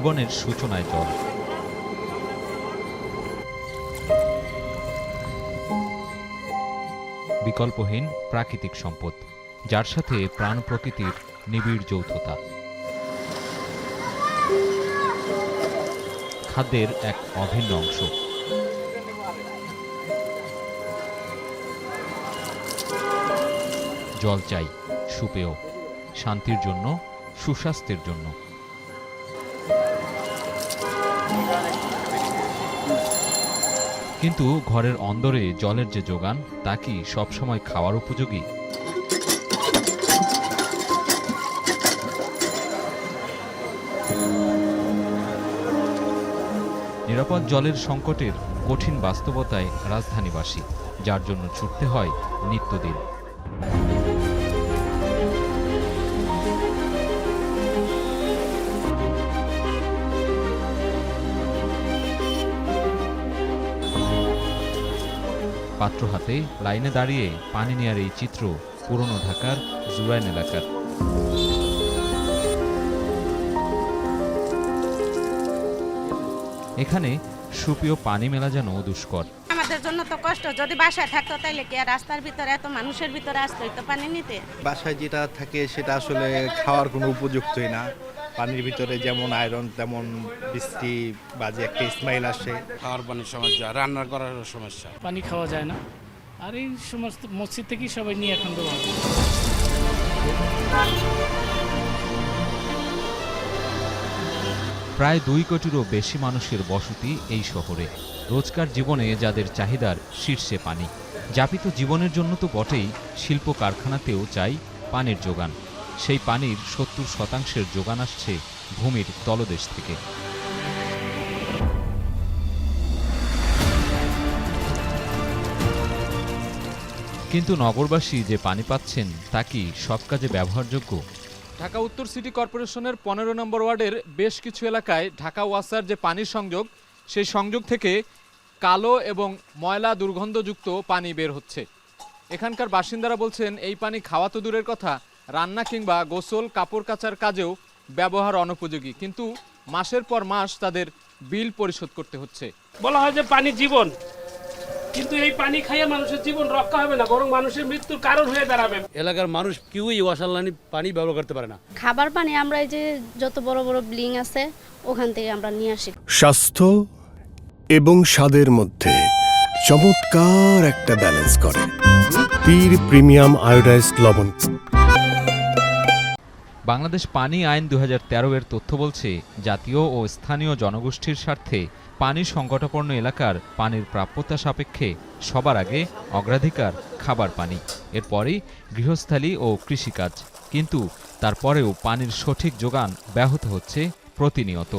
জীবনের সূচনায় জল বিকল্পহীন প্রাকৃতিক সম্পদ, যার সাথে প্রাণ প্রকৃতির নিবিড় যৌথতা। খাদ্যের এক অভিন্ন অংশ। জল চাই, সুপেয়, শান্তির জন্য, সুস্বাস্থ্যের জন্য। কিন্তু ঘরের অন্দরে জলের যে যোগান, তা কি সবসময় খাওয়ার উপযোগী? নিরাপদ জলের সংকটের কঠিন বাস্তবতায় রাজধানীবাসী, যার জন্য ছুটতে হয় নিত্যদিন। পাত্র হাতে লাইনে দাঁড়িয়ে পানি নেয়ার এই চিত্র পুরনো ঢাকার জুরাইন এলাকার। এখানে সুপীয় পানি মেলা যেন দুষ্কর। আমাদের জন্য তো কষ্ট। যদি বাসায় থাকতো তাইলে কি আর রাস্তার ভিতরে এত মানুষের ভিতরে আসতো তো পানি নিতে? বাসায় যেটা থাকে সেটা আসলে খাওয়ার কোনো উপযুক্তই না। পানির ভিতরে যেমন আয়রন তেমন বৃষ্টি বাজে একটা স্মাইল আসে। খাওয়ার পানির সমস্যা রান্না করার সমস্যা। পানি খাওয়া যায় না। আর এই সমস্ত মসজিদ থেকেই সবাই নিয়ে এখন প্রায় দুই কোটিরও বেশি মানুষের বসতি এই শহরে। রোজকার জীবনে যাদের চাহিদার শীর্ষে পানি। যাপিত জীবনের জন্য তো বটেই শিল্প কারখানাতেও চাই পানির যোগান। সেই পানির সত্তর শতাংশের যোগান আসছে ভূমির তলদেশ থেকে। কিন্তু নগরবাসী যে পানি পাচ্ছেন, তা কি সব কাজে ব্যবহারযোগ্য? ঢাকা উত্তর সিটি কর্পোরেশনের পনেরো নম্বর ওয়ার্ডের বেশ কিছু এলাকায় ঢাকা ওয়াসার যে পানির সংযোগ, সেই সংযোগ থেকে কালো এবং ময়লা দুর্গন্ধযুক্ত পানি বের হচ্ছে। এখানকার বাসিন্দারা বলছেন, এই পানি খাওয়া তো দূরের কথা রান্না কিংবা গোসল কাপড় কাচার কাজেও ব্যবহার অনুপযোগী। কিন্তু মাসের পর মাস তাদের বিল পরিশোধ করতে হচ্ছে। বলা হয় যে পানি জীবন। কিন্তু এই পানি খাইয়ে মানুষের জীবন রক্ষা হবে না বরং মানুষের মৃত্যুর কারণ হয়ে দাঁড়াবে। এলাকার মানুষ কেউই ওয়াসাল্লানি পানি ব্যবহার করতে পারে না। খাবার পানি আমরা এই যে যত বড় বড় ব্লিং আছে ওখান থেকে আমরা নিয়ে আসি। স্বাস্থ্য এবং স্বাদের মধ্যে চমৎকার একটা ব্যালেন্স করে। পীর প্রিমিয়াম আয়োডাইজড লবণ। বাংলাদেশ পানি আইন দু হাজার তেরো এর তথ্য বলছে, জাতীয় ও স্থানীয় জনগোষ্ঠীর স্বার্থে পানি সংকটাপন্ন এলাকার পানির প্রাপ্যতা সাপেক্ষে সবার আগে অগ্রাধিকার, খাবার পানি, এরপরই গৃহস্থালী ও কৃষিকাজ। কিন্তু তারপরেও পানির সঠিক যোগান ব্যাহত হচ্ছে প্রতিনিয়ত।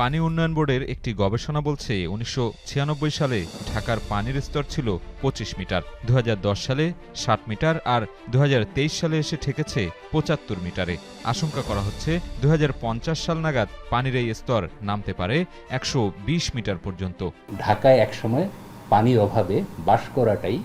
পানি উন্নয়ন বোর্ডের একটি গবেষণা বলছে, উনিশশো ছিয়ানব্বই সালে ঢাকার পানির স্তর ছিল পঁচিশ মিটার দু হাজার দশ সালে ষাট মিটার আর দু হাজার তেইশ সালে এসে ঠেকেছে পঁচাত্তর মিটারে। আশঙ্কা করা হচ্ছে দু হাজার পঞ্চাশ সাল নাগাদ পানির এই স্তর নামতে পারে একশো বিশ মিটার পর্যন্ত। ঢাকায় একসময় পানির অভাবে বাস করাটাই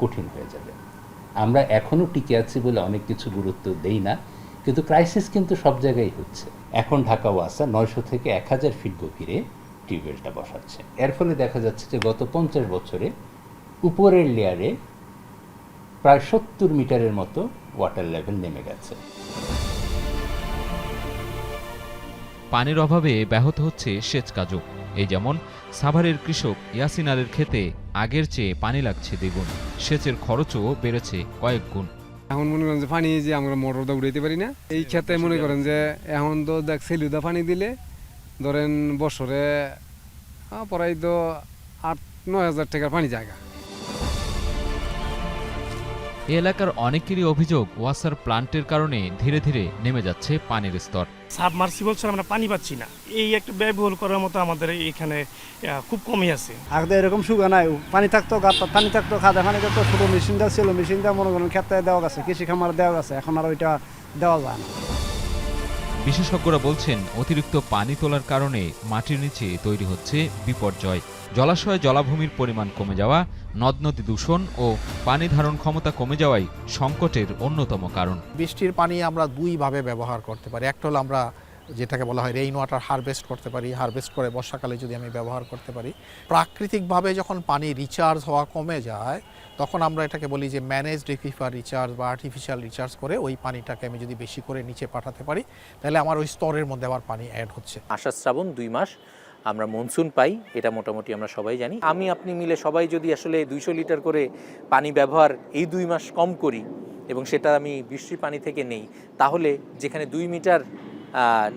কঠিন হয়ে যাবে। আমরা এখনও টিকে আছি বলে অনেক কিছু গুরুত্ব দেই না। কিন্তু ক্রাইসিস কিন্তু সব জায়গায় হচ্ছে। এখন ঢাকা ওয়াসা নয়শো থেকে এক হাজার ফিট গভীরে টিউবওয়েলটা বসাচ্ছে। এর ফলে দেখা যাচ্ছে যে গত পঞ্চাশ বছরে উপরের লেয়ারে প্রায় সত্তর মিটারের মতো ওয়াটার লেভেল নেমে গেছে। পানির অভাবে ব্যাহত হচ্ছে সেচ কাজও। এই যেমন সাভারের কৃষক ইয়াসিন আলের ক্ষেতে আগের চেয়ে পানি লাগছে দ্বিগুণ। সেচের খরচও বেড়েছে কয়েক গুণ। এখন মনে করেন যে পানি যে আমরা মোটরটা উড়াইতে পারি না এই ক্ষেত্রে মনে করেন যে এখন তো দেখ সেলুদা পানি দিলে ধরেন বছরে প্রায় তো আট নয় হাজার টাকার পানি জায়গা। এ এলাকার অনেকেরই অভিযোগ ওয়াসার প্লান্টের কারণে ধীরে ধীরে নেমে যাচ্ছে পানির স্তর। সাবমার্সিবল ছাড়া আমরা পানি পাচ্ছি না। এই একটা ব্যয়বহুল করার মতো আমাদের এখানে খুব কমই আছে। আগে এরকম সুগা নাই। পানি থাকতো গাত পানি থাকতো খাদা পানি থাকতো ছোট মেশিনটা ছিল। মেশিনটা মনে করেন ক্ষেত্রে দেওয়া গেছে কৃষি খামার দেওয়া গেছে। এখন আর ওইটা দেওয়া যায় না। বিশেষজ্ঞরা বলছেন অতিরিক্ত পানি তোলার কারণে মাটির নিচে তৈরি হচ্ছে বিপর্যয়। জলাশয় জলাভূমির পরিমাণ কমে যাওয়া নদ নদী দূষণ ও পানি ধারণ ক্ষমতা কমে যাওয়াই সংকটের অন্যতম কারণ। বৃষ্টির পানি আমরা দুইভাবে ব্যবহার করতে পারি। একটা হলো আমরা যেটাকে বলা হয় রেইন ওয়াটার হারভেস্ট করতে পারি। হারভেস্ট করে বর্ষাকালে যদি আমি ব্যবহার করতে পারি। প্রাকৃতিকভাবে যখন পানি রিচার্জ হওয়া কমে যায় তখন আমরা এটাকে বলি যে ম্যানেজড রিফিফার রিচার্জ বা আর্টিফিশিয়াল রিচার্জ করে ওই পানিটাকে আমি যদি বেশি করে নিচে পাঠাতে পারি তাহলে আমার ওই স্তরের মধ্যে আবার পানি অ্যাড হচ্ছে। আষাঢ় শ্রাবণ দুই মাস আমরা মনসুন পাই, এটা মোটামুটি আমরা সবাই জানি। আমি, আপনি মিলে সবাই যদি আসলে দুইশো লিটার করে পানি ব্যবহার এই দুই মাস কম করি এবং সেটা আমি বৃষ্টির পানি থেকে নেই, তাহলে যেখানে দুই মিটার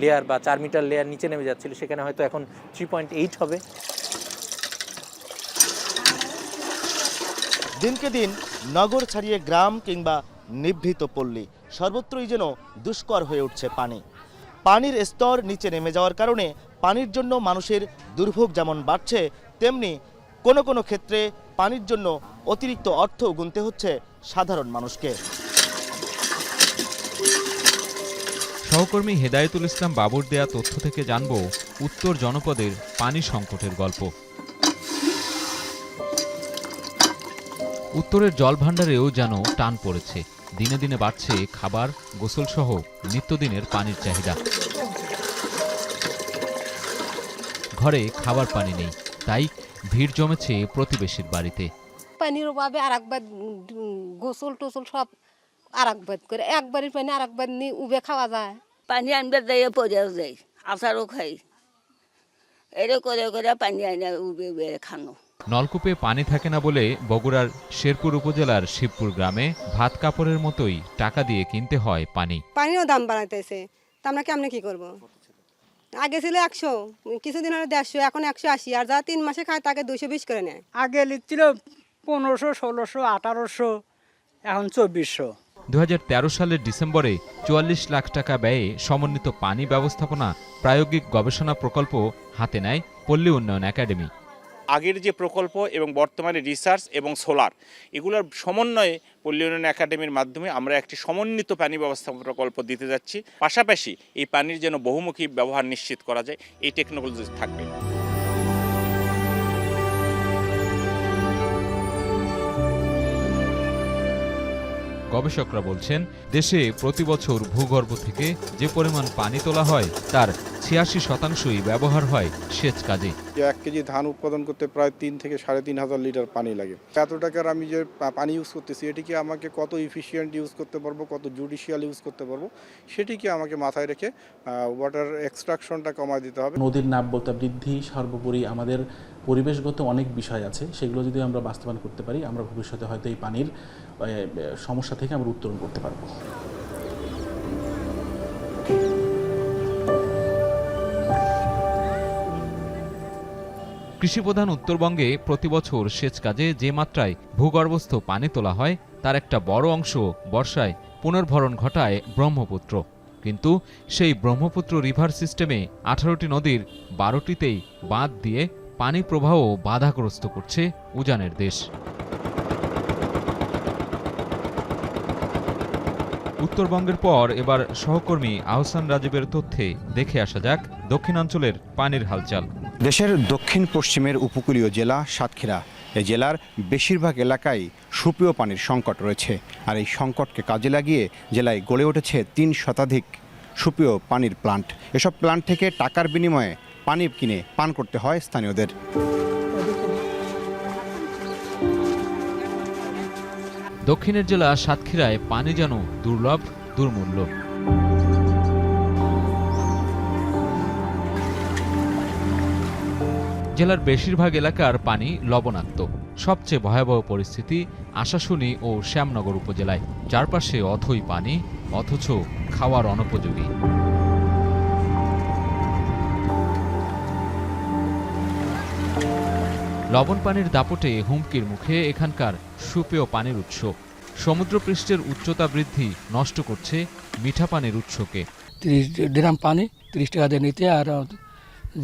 লেয়ার বা চার মিটার লেয়ার নিচে নেমে যাচ্ছিল, সেখানে হয়তো এখন থ্রি পয়েন্ট এইট হবে। দিনকে দিন নগর ছাড়িয়ে গ্রাম কিংবা নিভৃত পল্লী, সর্বত্রই যেন দুষ্কর হয়ে উঠছে পানি। পানির স্তর নিচে নেমে যাওয়ার কারণে পানির জন্য মানুষের দুর্ভোগ যেমন বাড়ছে, তেমনি কোনো কোনো ক্ষেত্রে পানির জন্য অতিরিক্ত অর্থ গুনতে হচ্ছে সাধারণ মানুষকে। সহকর্মী হেদায়েতুল ইসলাম বাবুর দেয়া তথ্য থেকে জানব উত্তর জনপদের পানি সংকটের গল্প। উত্তরের জলভাণ্ডারেও যেন টান পড়েছে। দিনে দিনে বাড়ছে খাবার, গোসলসহ নিত্যদিনের পানির চাহিদা। ঘরে খাবার পানি নেই তাই ভিড় জমেছে প্রতিবেশীর বাড়িতে। পানির অভাবে আর একবার গোসল টোসল সব আর একবার করে একবারের পানি আর একবার নিয়ে উবে খাওয়া যায়। পানি আনবে যাই পরেও যাই আচারও খাই। এরে করে করে পানি আনে উবে উবে খানো। নলকূপে পানি থাকে না বলে বগুড়ার শেরপুর উপজেলার শিবপুর গ্রামে ভাত কাপড়ের মতোই টাকা দিয়ে কিনতে হয় পানি। পানিরও দাম বাড়াইতেছে তা আমরা কেমনে কি করব? আগে ছিল একশো কিছুদিন হলে দেড়শো এখন একশো আশি। আর যা তিন মাসে খায় তাকে দুশো বিশ করে নেয়। আগে লিখছিল পনেরোশো ষোলোশো আঠারোশো এখন চব্বিশশো। দুই হাজার তেরো সালের ডিসেম্বরে চুয়াল্লিশ লাখ টাকা ব্যয়ে সমন্বিত পানি ব্যবস্থাপনা প্রায়োগিক গবেষণা প্রকল্প হাতে নেয় পল্লী উন্নয়ন একাডেমি। আগের যে প্রকল্প এবং বর্তমানে রিসার্চ এবং সোলার, এগুলোর সমন্বয়ে পল্লী উন্নয়ন একাডেমির মাধ্যমে আমরা একটি সমন্বিত পানি ব্যবস্থাপনা প্রকল্প দিতে যাচ্ছি। পাশাপাশি এই পানির যেন বহুমুখী ব্যবহার নিশ্চিত করা যায়, এই টেকনোলজি থাকবে। গবেষকরা বলছেন, দেশে প্রতি বছর ভূগর্ভ থেকে যে পরিমাণ পানি তোলা হয়, তার ছিয়াশি শতাংশই ব্যবহার হয় সেচ কাজে। এক কেজি ধান উৎপাদন করতে প্রায় তিন থেকে সাড়ে তিন হাজার লিটার পানি লাগে। এত টাকার আমি যে পানি ইউজ করতেছি, এটিকে আমাকে কত ইফিসিয়েন্ট ইউজ করতে পারব, কত জুডিশিয়াল ইউজ করতে পারব, সেটিকে আমাকে মাথায় রেখে ওয়াটার এক্সট্রাকশনটা কমায় দিতে হবে। নদীর নাব্যতা বৃদ্ধি সর্বোপরি আমাদের পরিবেশগত অনেক বিষয় আছে, সেগুলো যদি আমরা বাস্তবায়ন করতে পারি, আমরা ভবিষ্যতে হয়তো এই পানির সমস্যা থেকে আমরা উত্তরণ করতে পারব। কৃষিপ্রধান উত্তরবঙ্গে প্রতি বছর সেচ কাজে যে মাত্রায় ভূগর্ভস্থ পানি তোলা হয়, তার একটা বড় অংশ বর্ষায় পুনর্ভরণ ঘটায় ব্রহ্মপুত্র। কিন্তু সেই ব্রহ্মপুত্র রিভার সিস্টেমে আঠারোটি নদীর বারোটিতেই বাঁধ দিয়ে পানি প্রবাহ বাধাগ্রস্ত করছে উজানের দেশ। উত্তরবঙ্গের পর এবার সহকর্মী আহসান রাজীবের তথ্যে দেখে আসা যাক দক্ষিণাঞ্চলের পানির হালচাল। দেশের দক্ষিণ পশ্চিমের উপকূলীয় জেলা সাতক্ষীরা। এই জেলার বেশিরভাগ এলাকায় সুপেয় পানির সংকট রয়েছে। আর এই সংকটকে কাজে লাগিয়ে জেলায় গড়ে উঠেছে তিন শতাধিক সুপেয় পানির প্লান্ট। এসব প্লান্ট থেকে টাকার বিনিময়ে পানি কিনে পান করতে হয় স্থানীয়দের। দক্ষিণের জেলা সাতক্ষীরায় পানি যেন দুর্লভ, দুর্মূল্য। জেলার বেশিরভাগ এলাকার পানি লবণাক্ত। সবচেয়ে ভয়াবহ পরিস্থিতি আশাশুনি ও শ্যামনগর উপজেলায়। চারপাশে অথই পানি, অথচ খাওয়ার অনুপযোগী। লবণ পানির দাপটে হুমকির মুখে এখানকার সুপেয় পানির উৎস। সমুদ্রপৃষ্ঠের উচ্চতা বৃদ্ধি নষ্ট করছে মিঠা পানির উৎসকে। তিরিশ ড্রাম পানি, তিরিশ টাকা দিয়ে নিতে আর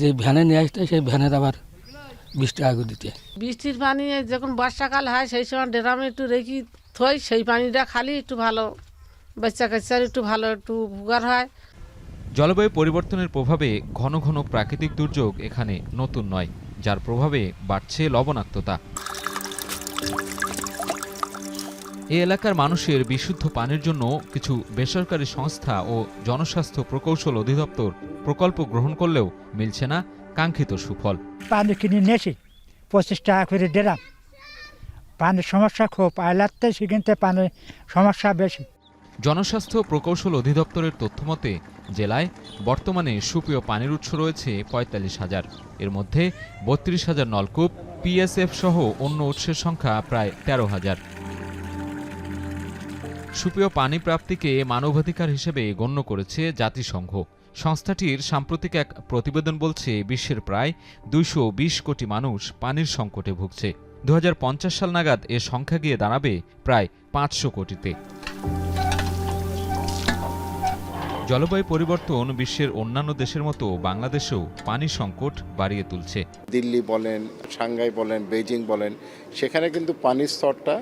যে ভ্যানে নিয়ে আসতে সেই ভ্যানের আবার বিশ টাকা করে দিতে। বৃষ্টির পানি যখন বর্ষাকাল হয় সেই সময় ড্রামে একটু রেখি থই সেই পানিটা খালি একটু ভালো বাচ্চা কাচ্চার একটু ভালো একটু উপকার হয়। জলবায়ু পরিবর্তনের প্রভাবে ঘন ঘন প্রাকৃতিক দুর্যোগ এখানে নতুন নয় যার প্রভাবে বাড়ছে লবণাক্ততা। এ এলাকার মানুষের বিশুদ্ধ পানির জন্য কিছু বেসরকারি সংস্থা ও জনস্বাস্থ্য প্রকৌশল অধিদপ্তর প্রকল্প গ্রহণ করলেও মিলছে না কাঙ্ক্ষিত সুফল। পানি কিনে নিয়েছি পঁচিশ টাকা করে দিলাম। পানির সমস্যা খুব আইলাতে সেখানতে পানির সমস্যা বেশি। জনস্বাস্থ্য প্রকৌশল অধিদপ্তরের তথ্যমতে জেলায় বর্তমানে সুপেয় পানির উৎস রয়েছে পঁয়তাল্লিশ হাজার। এর মধ্যে বত্রিশ হাজার নলকূপ পিএসএফ সহ অন্য উৎসের সংখ্যা প্রায় তেরো হাজার। সুপেয় পানি প্রাপ্তিকে মানবাধিকার হিসেবে গণ্য করেছে জাতিসংঘ। সংস্থাটির সাম্প্রতিক এক প্রতিবেদন বলছে, বিশ্বের প্রায় দুইশো বিশ কোটি মানুষ পানির সংকটে ভুগছে। দু হাজার পঞ্চাশ সাল নাগাদ এ সংখ্যা গিয়ে দাঁড়াবে প্রায় পাঁচশো কোটিতে। জলবায়ু পরিবর্তন বিশ্বের অন্যান্য দেশের মতো বাংলাদেশেও পানি সংকট বাড়িয়ে তুলছে। দিল্লি বলেন সাংঘাই বলেন বেজিং বলেন, সেখানে কিন্তু পানির স্তরটা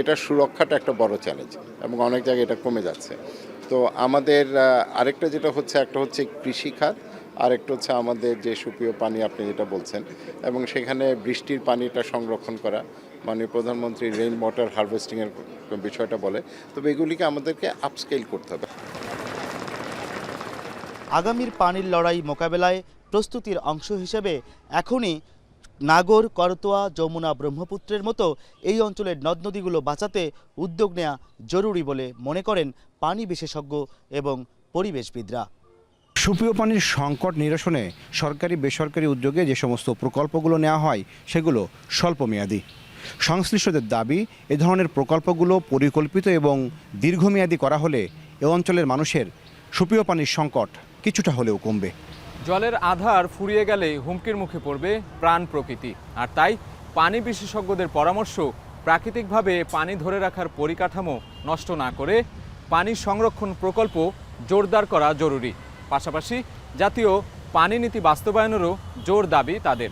এটার সুরক্ষাটা একটা বড় চ্যালেঞ্জ এবং অনেক জায়গায় এটা কমে যাচ্ছে। তো আমাদের আরেকটা যেটা হচ্ছে, একটা হচ্ছে কৃষিখাত আরেকটা হচ্ছে আমাদের যে সুপ্রিয় পানি আপনি যেটা বলছেন, এবং সেখানে বৃষ্টির পানিটা সংরক্ষণ করা, মাননীয় প্রধানমন্ত্রী রেইন ওয়াটার হারভেস্টিংয়ের বিষয়টা বলে। তবে এগুলিকে আমাদেরকে আপস্কেল করতে হবে। আগামীর পানির লড়াই মোকাবেলায় প্রস্তুতির অংশ হিসেবে এখনই নাগর, করতোয়া, যমুনা ব্রহ্মপুত্রের মতো এই অঞ্চলের নদ নদীগুলো বাঁচাতে উদ্যোগ নেওয়া জরুরি বলে মনে করেন পানি বিশেষজ্ঞ এবং পরিবেশবিদরা। সুপ্রিয় পানির সংকট নিরসনে সরকারি, বেসরকারি উদ্যোগে যে সমস্ত প্রকল্পগুলো নেওয়া হয়, সেগুলো স্বল্পমেয়াদী। সংশ্লিষ্টদের দাবি, এ ধরনের প্রকল্পগুলো পরিকল্পিত এবং দীর্ঘমেয়াদী করা হলে এ অঞ্চলের মানুষের সুপ্রিয় পানির সংকট কিছুটা হলেও কমবে। জলের আধার ফুরিয়ে গেলে হুমকির মুখে পড়বে প্রাণ প্রকৃতি। আর তাই পানি বিশেষজ্ঞদের পরামর্শ, প্রাকৃতিকভাবে পানি ধরে রাখার পরিকাঠামো নষ্ট না করে পানি সংরক্ষণ প্রকল্প জোরদার করা জরুরি। পাশাপাশি জাতীয় পানি নীতি বাস্তবায়নেরও জোর দাবি তাদের।